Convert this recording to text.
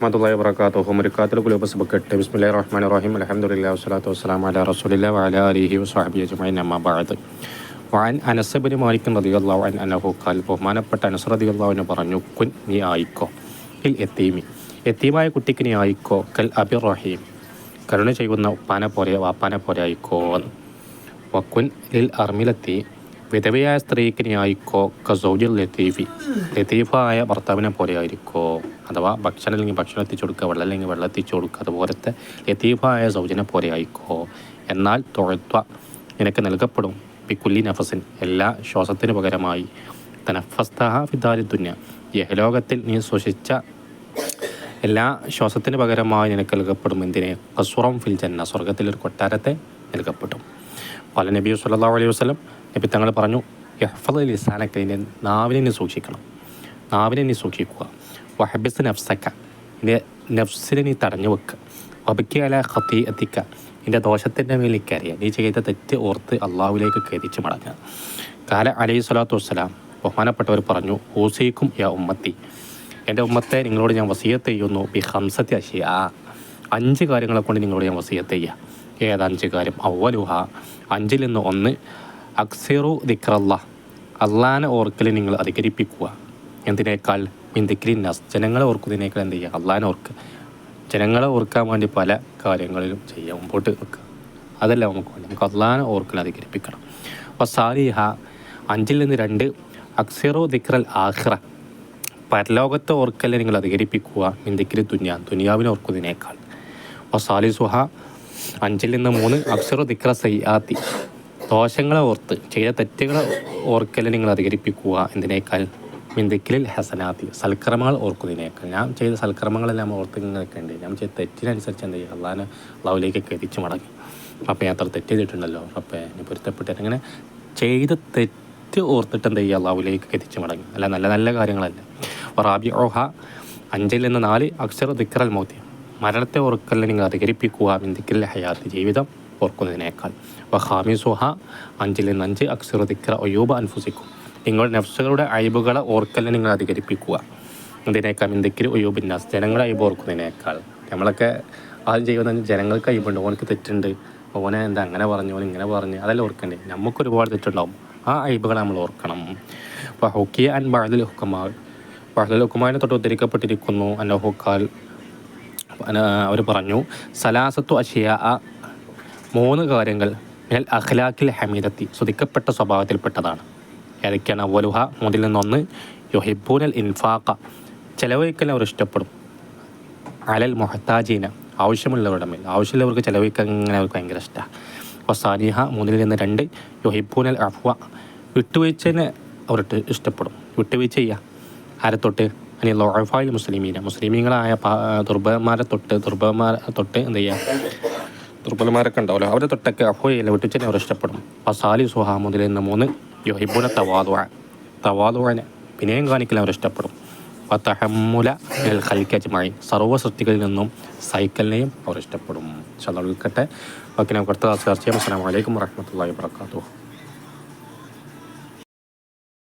വറഹമത്തല്ലാഹി വബറകാതുഹു. മുരിക്കാത്തുൽ ഖുലൂബ് സബക്കട്ട് ബിസ്മില്ലാഹിർ റഹീം അൽഹംദുലില്ലാഹി വസ്സലാത്തു വസ്സലാമു അലാ റസൂലില്ലാഹി വഅലാ ആലിഹി വസ്വഹബിഹി അജ്മഈൻ. അമ്മാ ബഅദ്. വഅൻ അനസ് ബിൻ മാലിക് അൻഹു അന്നഹു ഖാൽ. ബഹുമാനപ്പെട്ട അനസ് റളിയല്ലാഹു അൻഹു പറഞ്ഞു കുൻ നീ ആയിക്കോ. ഇൽ യതീമി യതീമായ കുട്ടിക്ക് നീ ആയിക്കോ. കൽ അബിർ റഹീം. കരുണ ചെയ്യുന്ന ഉപ്പാനെ പോലെ വാപ്പാനെ പോലെ ആയിക്കോ വക്കുൻ ലിൽ അർമിലെത്തി വിധവയായ സ്ത്രീക്ക് ന്യായിക്കോ കസൗജിൽ ലത്തീഫി ലത്തീഫായ ഭർത്താവിനെ പോലെ ആയിരിക്കോ അഥവാ ഭക്ഷണം അല്ലെങ്കിൽ ഭക്ഷണം എത്തിച്ചു കൊടുക്കുക വെള്ളം അല്ലെങ്കിൽ വെള്ളം എത്തിച്ചു കൊടുക്കുക അതുപോലത്തെ ലത്തീഫായ സൗജനെ പോലെ ആയിക്കോ എന്നാൽ തൊഴുത്വ നിനക്ക് നൽകപ്പെടും. പിക്കുല്ലി നഫസിൻ എല്ലാ ശ്വാസത്തിന് പകരമായി. തനഫസ്തഹ ഫിദാരി ദുന്യ. യഹലോകത്തിൽ നീ ശ്വസിച്ച എല്ലാ ശ്വാസത്തിന് പകരമായി നിനക്ക് നൽകപ്പെടും. എന്തിനെ? കസുറം ഫിൽ ജന്ന. സ്വർഗത്തിലൊരു കൊട്ടാരത്തെ നൽകപ്പെടും. പല നബി സല്ലാ അലൈഹി വസ്ലം നബി തങ്ങൾ പറഞ്ഞു യഹ്ഫൽ ലിസാനക്ക് നിന്റെ നാവിനെ സൂക്ഷിക്കണം. നാവിനെ നീ സൂക്ഷിക്കുക. വഹബിസ് നഫ്സക്ക ഇതിന്റെ നഫ്സിനെ നീ തടഞ്ഞു വെക്കുക വബിക്ക് അല ഖത്തി എത്തിക്ക ഇതിന്റെ ദോഷത്തിന്റെ മേൽ എനിക്കറിയാം നീ ചെയ്ത തെറ്റ് ഓർത്ത് അള്ളാഹുലേക്ക് കരിച്ചു മടങ്ങുക. കാല അലൈഹി സ്വലാത്തു വസ്സലാം ബഹുമാനപ്പെട്ടവർ പറഞ്ഞു ഓസീക്കും യാ ഉമ്മത്തി. എന്റെ ഉമ്മത്തെ നിങ്ങളോട് ഞാൻ വസീയത്ത് ചെയ്യുന്നു ബി ഹംസത്തി അഷിയ. അഞ്ച് കാര്യങ്ങളെ കൊണ്ട് നിങ്ങളോട് ഞാൻ വസീയത്ത് ചെയ്യുക അഞ്ച് കാര്യം? അവലുഹ അഞ്ചിൽ നിന്ന് ഒന്ന് അക്സിറു ദിക്റല്ല അള്ളാനെ ഓർക്കൽ നിങ്ങൾ അധികരിപ്പിക്കുക. എന്തിനേക്കാൾ? മിന്ദിക്രി നസ് ജനങ്ങളെ ഓർക്കുന്നതിനേക്കാൾ എന്ത് ചെയ്യുക? അള്ളാനെ ഓർക്കുക. ജനങ്ങളെ ഓർക്കാൻ വേണ്ടി പല കാര്യങ്ങളിലും ചെയ്യുക മുമ്പോട്ട് വെക്കുക. അതല്ല നമുക്ക് വേണ്ടി നമുക്ക് അള്ളാനെ ഓർക്കൽ അധികരിപ്പിക്കണം. അപ്പോൾ സാലിഹ അഞ്ചിൽ നിന്ന് രണ്ട്. അക്സിറു ദിക്റൽ ആഹ്റ പരലോകത്തെ ഓർക്കലെ നിങ്ങൾ അധികരിപ്പിക്കുക. മിന്തിക്കിരി തുന്യ ദുനിയാവിനെ ഓർക്കുന്നതിനേക്കാൾ. അപ്പോൾ സാലിസുഹ അഞ്ചിൽ നിന്ന് മൂന്ന്. അക്സറു ദിക്ര സയ്യാത്തി. ദോഷങ്ങളെ ഓർത്ത് ചെയ്ത തെറ്റുകളെ ഓർക്കലെ നിങ്ങൾ അധികരിപ്പിക്കുക എന്തിനേക്കാൾ മിന്ദിക്കലിൽ ഹസനാത്തി സൽക്കർമ്മങ്ങൾ ഓർക്കുന്നതിനേക്കാൾ. ഞാൻ ചെയ്ത സൽക്കർമ്മങ്ങളെല്ലാം ഓർത്ത് നിൽക്കേണ്ടി ഞാൻ ചെയ്ത തെറ്റിനനുസരിച്ച് എന്ത് ചെയ്യുക അള്ളാഹാനെ അള്ളാവിലേക്കൊക്കെ എത്തിച്ചു മടങ്ങി. അപ്പം ഞാൻ അത്ര തെറ്റ് ചെയ്തിട്ടുണ്ടല്ലോ. അപ്പം എന്നെ പൊരുത്തപ്പെട്ട് അങ്ങനെ ചെയ്ത തെറ്റ് ഓർത്തിട്ട് എന്ത് ചെയ്യുക? അള്ളാവിലേക്ക് എത്തിച്ചു മടങ്ങി. അല്ല നല്ല നല്ല കാര്യങ്ങളല്ല. റാബി ഓഹ അഞ്ചിൽ നിന്ന് നാല് അക്ഷർ ദിക്റൽ മോത്തി. മരണത്തെ ഓർക്കലിനെ നിങ്ങൾ അധികരിപ്പിക്കുക മിന്തിക്കലിൽ ഹയാത്ത് ജീവിതം. ഓർക്കുന്നതിനേക്കാൾ. വഹാമി സുഹ അഞ്ചിൽ നിന്ന് അഞ്ച് അക്സർ ദിക്ര ഒയൂബ അൻഫുസിക്കും. നിങ്ങൾ നഫ്സുകളുടെ അയബുകളെ ഓർക്കലിനെ നിങ്ങൾ അധികരിപ്പിക്കുക. ഇതിനേക്കാൾ എന്തെങ്കിലും ഒയൂബിന്നാസ് ജനങ്ങളെ അയബ് ഓർക്കുന്നതിനേക്കാൾ. നമ്മളൊക്കെ ആദ്യം ചെയ്യുന്ന ജനങ്ങൾക്ക് അയബുണ്ട്. ഓനക്ക് തെറ്റുണ്ട്. ഓനെ എന്താ അങ്ങനെ പറഞ്ഞു ഓൻ ഇങ്ങനെ പറഞ്ഞു. അതെല്ലാം ഓർക്കണ്ടേ? നമുക്ക് ഒരുപാട് തെറ്റുണ്ടാവും. ആ അയബുകളെ നമ്മൾ ഓർക്കണം. അപ്പോൾ ഹുക്കിയ ആൻഡ് ബഴൽ ഹുക്കമാ. ബഴൽ ഹുക്കമാനെ തൊട്ട് ഉദ്ധരിക്കപ്പെട്ടിരിക്കുന്നു. അന്നഹുക്കാൽ അവർ പറഞ്ഞു സലാസത്തു അഷിയ മൂന്ന് കാര്യങ്ങൾ മിനൽ അഖ്ലാഖിൽ ഹമീദത്തി സ്തുതിക്കപ്പെട്ട സ്വഭാവത്തിൽപ്പെട്ടതാണ്. ഏതൊക്കെയാണ്? അവലുഹ മുതിൽ നിന്നൊന്ന് യൊഹിബൂനൽ ഇൻഫാഖ ചിലവഴിക്കൽ അവർ ഇഷ്ടപ്പെടും. അലൽ മൊഹത്താജീന ആവശ്യമുള്ളവരുടെ മേൽ. ആവശ്യമുള്ളവർക്ക് ചെലവഴിക്കാൻ ഇങ്ങനെ അവർക്ക് ഭയങ്കര ഇഷ്ടമാണ് അപ്പോൾ സാനിഹ മൂന്നിൽ നിന്ന് രണ്ട് യൊഹിബൂനൽ അഫ്വ വിട്ടുവീഴ്ചനെ അവർ ഇഷ്ടപ്പെടും. വിട്ടുവീഴ്ച ചെയ്യുക ആരെ തൊട്ട്? അനി ലോഫായി മുസ്ലിമീന. മുസ്ലിമീങ്ങളായ ദുർബലന്മാരെ തൊട്ട് ദുർബലന്മാരെ തൊട്ട് എന്ത് ചെയ്യുക ദുർബലന്മാരൊക്കെ ഉണ്ടാവല്ലോ അവരെ തൊട്ടൊക്കെ അഹോയല്ല വിട്ടുച്ചനെ അവർ ഇഷ്ടപ്പെടും. അസാലി സുഹാ മുതൽ നിന്ന് മൂന്ന് യോഹിബുന തവാദുവ തവാദുവനെ വിനയം കാണിക്കൽ അവർ ഇഷ്ടപ്പെടും. തഹമ്മുല ഹൽക്കജ്മായി സർവ സൃഷ്ടികളിൽ നിന്നും സൈക്കിളിനെയും അവർ ഇഷ്ടപ്പെടും. ചന്ദ്രിക്കട്ടെ ഓക്കെ നമുക്ക് അടുത്ത ചർച്ച ചെയ്യാം. അസ്സാം വലൈക്കും വരഹമത്തല്ലാ വാത്തു